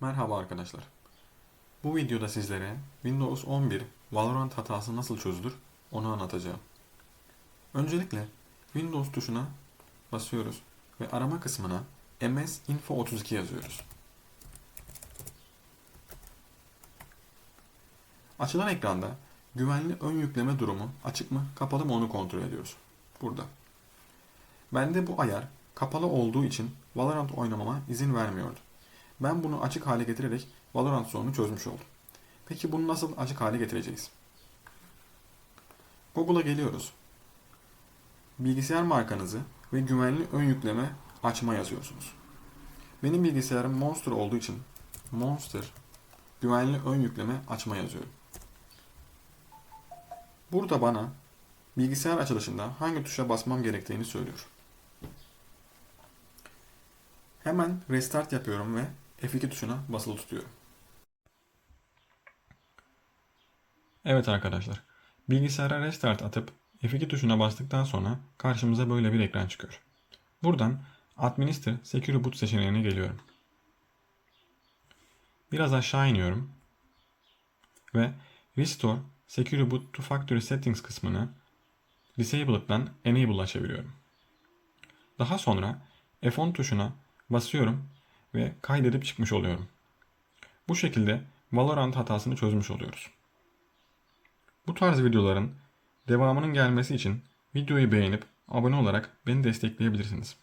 Merhaba arkadaşlar. Bu videoda sizlere Windows 11 Valorant hatası nasıl çözülür onu anlatacağım. Öncelikle Windows tuşuna basıyoruz ve arama kısmına MS Info 32 yazıyoruz. Açılan ekranda güvenli ön yükleme durumu açık mı kapalı mı onu kontrol ediyoruz. Burada. Bende bu ayar kapalı olduğu için Valorant oynamama izin vermiyordu. Ben bunu açık hale getirerek Valorant sorununu çözmüş oldum. Peki bunu nasıl açık hale getireceğiz? Google'a geliyoruz. Bilgisayar markanızı ve güvenli ön yükleme açma yazıyorsunuz. Benim bilgisayarım Monster olduğu için Monster güvenli ön yükleme açma yazıyorum. Burada bana bilgisayar açılışında hangi tuşa basmam gerektiğini söylüyor. Hemen restart yapıyorum ve F2 tuşuna basılı tutuyorum. Evet arkadaşlar. Bilgisayara restart atıp F2 tuşuna bastıktan sonra karşımıza böyle bir ekran çıkıyor. Buradan Administer Secure Boot seçeneğine geliyorum. Biraz aşağı iniyorum ve Restore Secure Boot to Factory Settings kısmını Disabled'dan Enable'a çeviriyorum. Daha sonra F10 tuşuna basıyorum ve kaydedip çıkmış oluyorum. Bu şekilde Valorant hatasını çözmüş oluyoruz. Bu tarz videoların devamının gelmesi için videoyu beğenip abone olarak beni destekleyebilirsiniz.